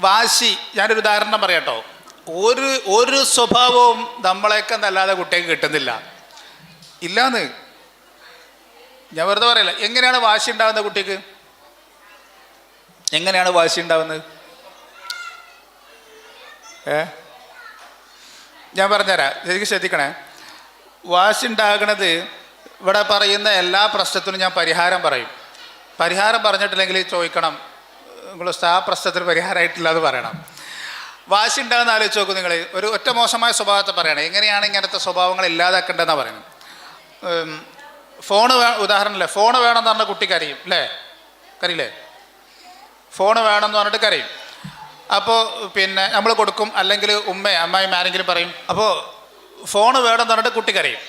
വാശി. ഞാനൊരു ഉദാഹരണം പറയാട്ടോ. ഒരു ഒരു സ്വഭാവവും നമ്മളെയൊക്കെ നല്ലാതെ കുട്ടിക്ക് കിട്ടുന്നില്ല. ഇല്ലാന്ന്. ഞാൻ വെറുതെ പറയല്ല. എങ്ങനെയാണ് വാശി ഉണ്ടാവുന്നത് കുട്ടിക്ക്? എങ്ങനെയാണ് വാശി ഉണ്ടാവുന്നത്? ഏ? ഞാൻ പറഞ്ഞുതരാം. ശരിക്കും ശ്രദ്ധിക്കണേ. വാശി ഉണ്ടാകുന്നത് ഇവിടെ പറയുന്ന എല്ലാ പ്രശ്നത്തിനും ഞാൻ പരിഹാരം പറയും. പരിഹാരം പറഞ്ഞിട്ടില്ലെങ്കിൽ ചോദിക്കണം. നിങ്ങൾ ആ പ്രശ്നത്തിന് പരിഹാരമായിട്ടില്ല എന്ന് പറയണം. വാശി ഉണ്ടാകുന്ന ആലോചിച്ച് നോക്കും നിങ്ങൾ ഒരു ഒറ്റ മോശമായ സ്വഭാവത്തെ പറയണം. എങ്ങനെയാണ് ഇങ്ങനത്തെ സ്വഭാവങ്ങൾ ഇല്ലാതാക്കേണ്ടതെന്നാണ് പറയുന്നത്? ഫോണ് വേ ഉദാഹരണമല്ലേ ഫോണ് വേണമെന്ന് പറഞ്ഞ കുട്ടി കരയും അല്ലേ? കരയില്ലേ? ഫോണ് വേണമെന്ന് പറഞ്ഞിട്ട് കരയും. അപ്പോൾ പിന്നെ നമ്മൾ കൊടുക്കും അല്ലെങ്കിൽ ഉമ്മ അമ്മായും ആരെങ്കിലും പറയും അപ്പോൾ ഫോണ് വേണമെന്ന് പറഞ്ഞിട്ട് കുട്ടി കരയും.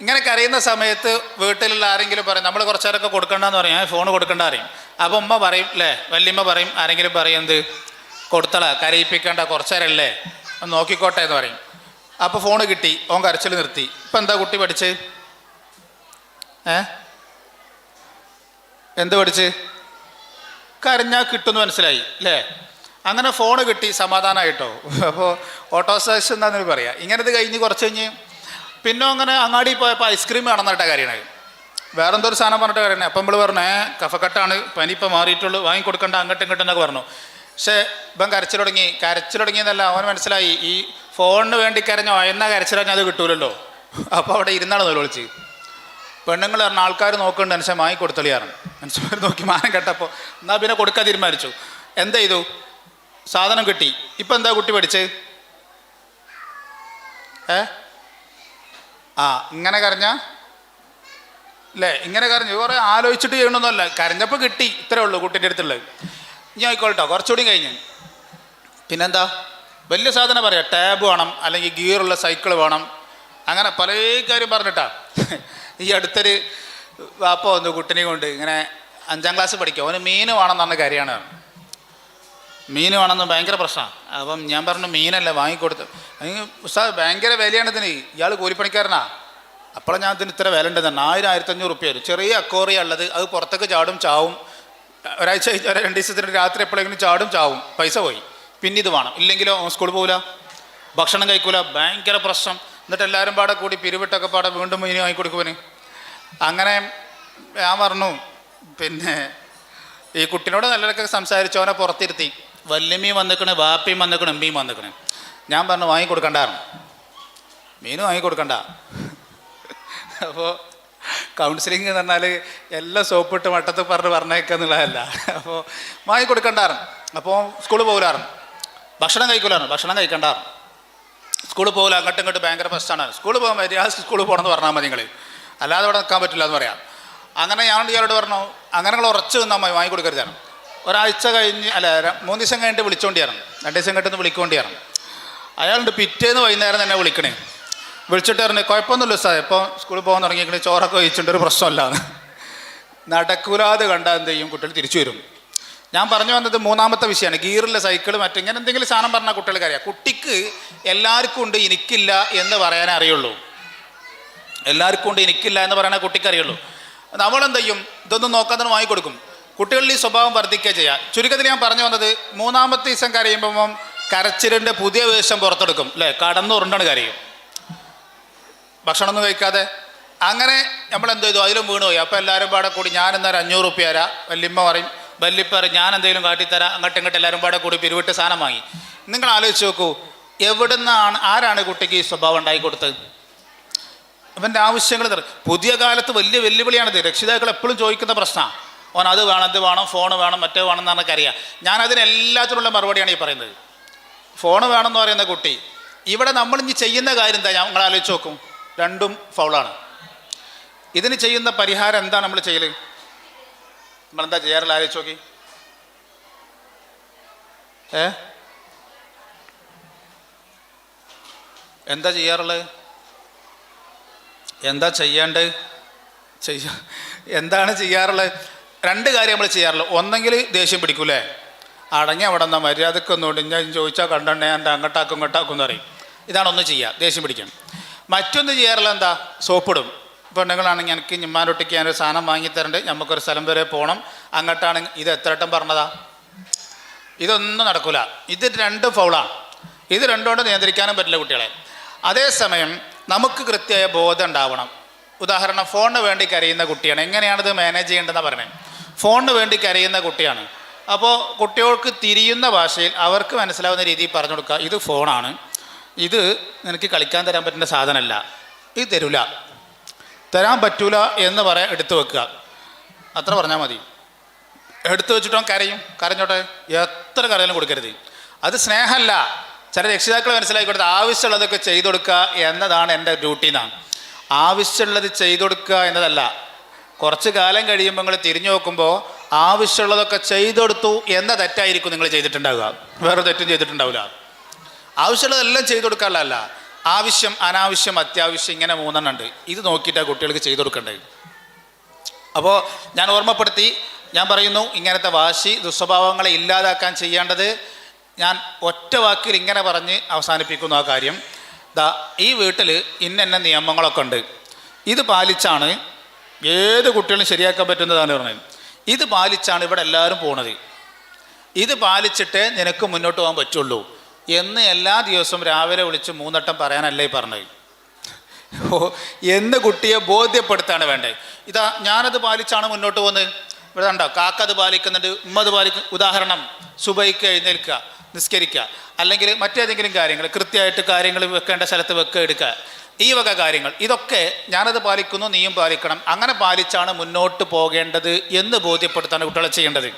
ഇങ്ങനെ കരയുന്ന സമയത്ത് വീട്ടിലുള്ള ആരെങ്കിലും പറയും നമ്മൾ കുറച്ചേരൊക്കെ കൊടുക്കണ്ടെന്ന് പറയും. ഫോൺ കൊടുക്കണ്ട അറിയും അപ്പോൾ ഉമ്മ പറയും അല്ലേ വല്യമ്മ പറയും ആരെങ്കിലും പറയും എന്ത്? കൊടുത്തള കരയിപ്പിക്കണ്ട കുറച്ചേരല്ലേ? ഒന്ന് നോക്കിക്കോട്ടെ എന്ന് പറയും. അപ്പോൾ ഫോണ് കിട്ടി ഓൻ കരച്ചിൽ നിർത്തി. ഇപ്പം എന്താ കുട്ടി പഠിച്ച്? ഏ? എന്ത് പഠിച്ച്? കരഞ്ഞാൽ കിട്ടുമെന്ന് മനസ്സിലായി അല്ലേ അങ്ങനെ ഫോൺ കിട്ടി സമാധാനമായിട്ടോ അപ്പോൾ ഓട്ടോസാസ് എന്താണെന്ന് പറയാം. ഇങ്ങനത് കഴിഞ്ഞ് കുറച്ച് കഴിഞ്ഞ് പിന്നെ അങ്ങനെ അങ്ങാടി പോയപ്പോൾ ഐസ്ക്രീം വേണമെന്നിട്ട കാര്യമാണ് വേറെ എന്തോ ഒരു സാധനം പറഞ്ഞിട്ട് കാര്യമാണ് അപ്പം നമ്മൾ പറഞ്ഞേ കഫക്കെട്ടാണ് പനി ഇപ്പം മാറിയിട്ടുള്ളൂ വാങ്ങി കൊടുക്കേണ്ട അങ്ങോട്ടും ഇങ്ങോട്ടും എന്നൊക്കെ പറഞ്ഞു. പക്ഷേ ഇപ്പം കരച്ചിൽ തുടങ്ങി. കരച്ചിൽ തുടങ്ങിയെന്നല്ല അവൻ മനസ്സിലായി. ഈ ഫോണിന് വേണ്ടി കരഞ്ഞോ എന്നാ കരച്ചിലഞ്ഞാൽ അത് കിട്ടൂലല്ലോ. അപ്പോൾ അവിടെ ഇരുന്നാണ് നിലവിളിച്ച് പെണ്ണുങ്ങൾ പറഞ്ഞ ആൾക്കാർ നോക്കുന്നുണ്ട് മനുഷ്യൻ വാങ്ങി കൊടുത്തളിയാണ് മനുഷ്യന്മാർ നോക്കി മാനം കേട്ടപ്പോൾ എന്നാൽ പിന്നെ കൊടുക്കാൻ തീരുമാനിച്ചു. എന്ത് ചെയ്തു? സാധനം കിട്ടി. ഇപ്പം എന്താ കുട്ടി പഠിച്ച്? ഏ? ആ ഇങ്ങനെ കരഞ്ഞ? അല്ലേ ഇങ്ങനെ കരഞ്ഞു. കുറേ ആലോചിച്ചിട്ട് ചെയ്യണമെന്നല്ല കരഞ്ഞപ്പോൾ കിട്ടി. ഇത്രേ ഉള്ളൂ കുട്ടീന്റെ അടുത്തുള്ളത് ഇനി ആയിക്കോട്ടോ കുറച്ചുകൂടി കഴിഞ്ഞ്. പിന്നെന്താ? വലിയ സാധനം പറയാം. ടാബ് വേണം അല്ലെങ്കിൽ ഗിയറുള്ള സൈക്കിൾ വേണം. അങ്ങനെ പല കാര്യം പറഞ്ഞിട്ടാ. ഈ അടുത്തൊരു വാപ്പ വന്നു കുട്ടിനെ കൊണ്ട്. ഇങ്ങനെ അഞ്ചാം ക്ലാസ് പഠിക്കുക. അവന് മീൻ വേണമെന്ന് പറഞ്ഞ കാര്യമാണ്. മീൻ വേണമെന്ന് ഭയങ്കര പ്രശ്നമാണ്. അപ്പം ഞാൻ പറഞ്ഞു മീനല്ല വാങ്ങിക്കൊടുത്ത്. ഉസ്താദ് ഭയങ്കര വിലയാണ് ഇതിന്. ഇയാൾ കൂലിപ്പണിക്കാരനാ. അപ്പോൾ ഞാൻ ഇതിന് ഇത്ര വില ഉണ്ടെന്നാണ് ആയിരം ആയിരത്തഞ്ഞൂറ് റുപ്യ വരും. ചെറിയ അക്കോറിയ ഉള്ളത്. അത് പുറത്തേക്ക് ചാടും ചാവും. ഒരാഴ്ച രണ്ട് ദിവസത്തിന് രാത്രി എപ്പോഴെങ്കിലും ചാടും ചാവും. പൈസ പോയി. പിന്നെ ഇത് വേണം. ഇല്ലെങ്കിലോ സ്കൂളിൽ പോകില്ല ഭക്ഷണം കഴിക്കൂല. ഭയങ്കര പ്രശ്നം. എന്നിട്ട് എല്ലാവരും പാടെ കൂടി പിരിവിട്ടൊക്കെ പാടെ വീണ്ടും മീൻ വാങ്ങിക്കൊടുക്കുവന്. അങ്ങനെ ഞാൻ പറഞ്ഞു പിന്നെ ഈ കുട്ടിനോട് നല്ലതൊക്കെ സംസാരിച്ചവനെ പുറത്തിരുത്തി. വല്യമ്മയും വന്നിക്കണ് വാപ്പയും വന്നിക്കണ് എമ്പിയും വന്നിക്കണ്. ഞാൻ പറഞ്ഞു വാങ്ങിക്കൊടുക്കണ്ടായിരുന്നു. മീനും വാങ്ങിക്കൊടുക്കണ്ട. അപ്പോൾ കൗൺസിലിംഗ് എന്ന് പറഞ്ഞാൽ എല്ലാം സോപ്പിട്ട് വട്ടത്ത് പറഞ്ഞ് പറഞ്ഞേക്കുക എന്നുള്ളതല്ല. അപ്പോൾ വാങ്ങിക്കൊടുക്കണ്ടായിരുന്നു. അപ്പോൾ സ്കൂളിൽ പോകില്ലായിരുന്നു ഭക്ഷണം കഴിക്കൂലായിരുന്നു. ഭക്ഷണം കഴിക്കണ്ടായിരുന്നു. സ്കൂളിൽ പോകില്ല അങ്ങോട്ടും ഇങ്ങോട്ടും ഭയങ്കര പ്രശ്നമാണ്. സ്കൂളിൽ പോകാൻ പറ്റിയ സ്കൂളിൽ പോകണമെന്ന് പറഞ്ഞാൽ മതി നിങ്ങൾ അല്ലാതെ അവിടെ നിൽക്കാൻ പറ്റില്ല എന്ന് പറയാം. അങ്ങനെ ഞാൻ ഇയാളോട് പറഞ്ഞു അങ്ങനെ ഉറച്ചു നിന്നാൽ മതി വാങ്ങി കൊടുക്കരുതാണ് ഒരാഴ്ച കഴിഞ്ഞ് അല്ല മൂന്ന് ദിവസം കഴിഞ്ഞിട്ട് വിളിച്ചോണ്ടി ഇറങ്ങും രണ്ട് ദിവസം കഴിഞ്ഞിട്ട് ഇറങ്ങും അയാളുണ്ട് പിറ്റേന്ന് വൈകുന്നേരം തന്നെ വിളിക്കണേ. വിളിച്ചിട്ട് പറഞ്ഞു കുഴപ്പമൊന്നുമില്ല സാർ. ഇപ്പോൾ സ്കൂളിൽ പോകാൻ തുടങ്ങിയിരിക്കണേ ചോറൊക്കെ കഴിച്ചിട്ട് ഒരു പ്രശ്നമല്ലാന്ന്. നടക്കൂലാതെ കണ്ടാൽ എന്ത് ചെയ്യും? കുട്ടികൾ തിരിച്ചു വരും. ഞാൻ പറഞ്ഞു വന്നത് മൂന്നാമത്തെ വിഷയമാണ്. ഗീറിലെ സൈക്കിൾ മറ്റിങ്ങനെ എന്തെങ്കിലും സാധനം പറഞ്ഞാൽ കുട്ടികൾക്ക് അറിയാം. കുട്ടിക്ക് എല്ലാവർക്കും ഉണ്ട് എനിക്കില്ല എന്ന് പറയാനേ അറിയുള്ളൂ. എല്ലാവർക്കും ഉണ്ട് എനിക്കില്ല എന്ന് പറയണ കുട്ടിക്ക് അറിയുള്ളൂ. നമ്മളെന്ത് ചെയ്യും? ഇതൊന്നും നോക്കാതെ വാങ്ങിക്കൊടുക്കും. കുട്ടികളിൽ ഈ സ്വഭാവം വർദ്ധിക്കുക ചെയ്യുക ചുരുക്കത്തിൽ ഞാൻ പറഞ്ഞു വന്നത് മൂന്നാമത്തെ ദിവസം കരയുമ്പം കരച്ചിലിന്റെ പുതിയ വേഷം പുറത്തെടുക്കും അല്ലേ? കടന്നു ഉരുണ്ടാണ് കരയും. ഭക്ഷണമൊന്നും കഴിക്കാതെ. അങ്ങനെ നമ്മൾ എന്ത് ചെയ്തു? അതിലും വീണ് പോയി. അപ്പോൾ എല്ലാവരും പാടെ കൂടി ഞാൻ എന്നാലും അഞ്ഞൂറ് റുപ്യ തരാം. വല്യമ്മ പറയും വല്യപ്പ ഞാൻ എന്തെങ്കിലും കാട്ടിത്തരാം അങ്ങോട്ടും ഇങ്ങോട്ടും എല്ലാവരും പാടെ കൂടി പിരിവിട്ട് സാധനം വാങ്ങി. നിങ്ങൾ ആലോചിച്ച് നോക്കൂ എവിടുന്നാണ് ആരാണ് കുട്ടിക്ക് ഈ സ്വഭാവം ഉണ്ടാക്കി കൊടുത്തത്? അവന്റെ ആവശ്യങ്ങൾ പുതിയ കാലത്ത് വലിയ വെല്ലുവിളിയാണിത്. രക്ഷിതാക്കൾ എപ്പോഴും ചോദിക്കുന്ന പ്രശ്നമാണ്. ഓൻ അത് വേണം ഇത് വേണം ഫോൺ വേണം മറ്റേ വേണം എന്ന് അറിയാം. ഞാൻ അതിന് എല്ലാത്തിനുള്ള മറുപടിയാണ് ഈ പറയുന്നത്. ഫോൺ വേണമെന്ന് പറയുന്ന കുട്ടി ഇവിടെ നമ്മൾ ഇനി ചെയ്യുന്ന കാര്യം എന്താ? ഞങ്ങൾ ആലോചിച്ച് നോക്കും. രണ്ടും ഫൗളാണ് ഇതിന് ചെയ്യുന്ന പരിഹാരം എന്താ നമ്മൾ ചെയ്യൽ? നമ്മളെന്താ ചെയ്യാറില്ല? ആലോചിച്ച് നോക്കി. ഏ? എന്താ ചെയ്യാറുള്ളത് എന്താ ചെയ്യാണ്ട് ചെയ്യ എന്താണ് ചെയ്യാറുള്ളത്? രണ്ട് കാര്യം നമ്മൾ ചെയ്യാറുള്ളൂ ഒന്നെങ്കിൽ ദേഷ്യം പിടിക്കൂലേ? അടങ്ങി അവിടെ നിന്നാൽ മര്യാദയ്ക്ക് ഒന്നുകൊണ്ട് ഞാൻ ചോദിച്ചാൽ കണ്ടെണ്ണേ എന്റെ അങ്ങോട്ടാക്കും ഇങ്ങോട്ടാക്കും എന്ന് പറയും. ഇതാണ് ഒന്ന് ചെയ്യുക ദേഷ്യം പിടിക്കണം. മറ്റൊന്ന് ചെയ്യാറുള്ള എന്താ? സോപ്പിടും. പെണ്ണുങ്ങളാണെങ്കിൽ എനിക്ക് ഞമ്മാനൊട്ടിക്ക് ഞാനൊരു സാധനം വാങ്ങിത്തരണ്ട് നമുക്കൊരു സ്ഥലം വരെ പോകണം അങ്ങോട്ടാണെങ്കിൽ ഇത് എത്ര വട്ടം പറഞ്ഞതാ? ഇതൊന്നും നടക്കില്ല ഇത് രണ്ടും ഫൗളാണ് ഇത് രണ്ടും കൊണ്ട് നിയന്ത്രിക്കാനും പറ്റില്ല കുട്ടികളെ. അതേസമയം നമുക്ക് കൃത്യമായ ബോധം ഉണ്ടാവണം. ഉദാഹരണം ഫോണിന് വേണ്ടി കരയുന്ന കുട്ടിയാണ്. എങ്ങനെയാണിത് മാനേജ് ചെയ്യേണ്ടതെന്ന് പറയണേ ഫോണിന് വേണ്ടി കരയുന്ന കുട്ടിയാണ്. അപ്പോൾ കുട്ടികൾക്ക് തിരിയുന്ന ഭാഷയിൽ അവർക്ക് മനസ്സിലാവുന്ന രീതിയിൽ പറഞ്ഞു കൊടുക്കുക. ഇത് ഫോണാണ്. ഇത് നിനക്ക് കളിക്കാൻ തരാൻ പറ്റുന്ന സാധനമല്ല. ഇത് തരൂല. തരാൻ പറ്റൂല എന്ന് പറയാൻ എടുത്തു വെക്കുക. അത്ര പറഞ്ഞാൽ മതി. എടുത്തു വെച്ചിട്ടോ കരയും. കരഞ്ഞോട്ടെ? എത്ര കരയാലും കൊടുക്കരുത്. അത് സ്നേഹമല്ല. ചില രക്ഷിതാക്കൾ മനസ്സിലാക്കി കൊടുത്ത് ആവശ്യമുള്ളതൊക്കെ ചെയ്തു കൊടുക്കുക എന്നതാണ് എന്റെ ഡ്യൂട്ടി എന്നാണ്. ആവശ്യമുള്ളത് ചെയ്തു കൊടുക്കുക എന്നതല്ല. കുറച്ച് കാലം കഴിയുമ്പോൾ നിങ്ങൾ തിരിഞ്ഞു നോക്കുമ്പോൾ ആവശ്യമുള്ളതൊക്കെ ചെയ്തെടുത്തു എന്ന തെറ്റായിരിക്കും നിങ്ങൾ ചെയ്തിട്ടുണ്ടാവുക. വേറെ തെറ്റും ചെയ്തിട്ടുണ്ടാവില്ല ആവശ്യമുള്ളതെല്ലാം ചെയ്തു കൊടുക്കാനുള്ളതല്ല ആവശ്യം അനാവശ്യം അത്യാവശ്യം ഇങ്ങനെ മൂന്നെണ്ണം ഉണ്ട്. ഇത് നോക്കിയിട്ട് കുട്ടികൾക്ക് ചെയ്തു കൊടുക്കേണ്ടത് അപ്പോൾ ഞാൻ ഓർമ്മപ്പെടുത്തി ഞാൻ പറയുന്നു ഇങ്ങനത്തെ വാശി ദുസ്വഭാവങ്ങളെ ഇല്ലാതാക്കാൻ ചെയ്യേണ്ടത് ഞാൻ ഒറ്റ വാക്കിൽ ഇങ്ങനെ പറഞ്ഞ് അവസാനിപ്പിക്കുന്നു ആ കാര്യം. ദാ ഈ വീട്ടിൽ ഇന്ന നിയമങ്ങളൊക്കെ ഉണ്ട്. ഇത് പാലിച്ചാണ് ഏത് കുട്ടികളും ശരിയാക്കാൻ പറ്റുന്നതാണ് പറഞ്ഞത്. ഇത് പാലിച്ചാണ് ഇവിടെ എല്ലാവരും പോണത്. ഇത് പാലിച്ചിട്ടേ നിനക്ക് മുന്നോട്ട് പോകാൻ പറ്റുള്ളൂ. എന്ന് എല്ലാ ദിവസവും രാവിലെ വിളിച്ച് മൂന്നട്ടം പറയാനല്ലേ പറഞ്ഞത്. ഓ എന്ന് കുട്ടിയെ ബോധ്യപ്പെടുത്താണ് വേണ്ടത്. ഇതാ ഞാനത് പാലിച്ചാണ് മുന്നോട്ട് പോകുന്നത്. ഇവിടെ കണ്ടോ കാക്ക അത് പാലിക്കുന്നുണ്ട് ഉമ്മ അത് പാലിക്കും ഉദാഹരണം സുബൈക്ക് എഴുന്നേൽക്കുക നിസ്കരിക്കുക. അല്ലെങ്കിൽ മറ്റേതെങ്കിലും കാര്യങ്ങൾ കൃത്യമായിട്ട് കാര്യങ്ങൾ വെക്കേണ്ട സ്ഥലത്ത് വെക്കുക എടുക്കുക. ഈ വക കാര്യങ്ങൾ. ഇതൊക്കെ ഞാനത് പാലിക്കുന്നു നീയും പാലിക്കണം. അങ്ങനെ പാലിച്ചാണ് മുന്നോട്ട് പോകേണ്ടത് എന്ന് ബോധ്യപ്പെടുത്താണ് കുട്ടികളെ ചെയ്യേണ്ടത്.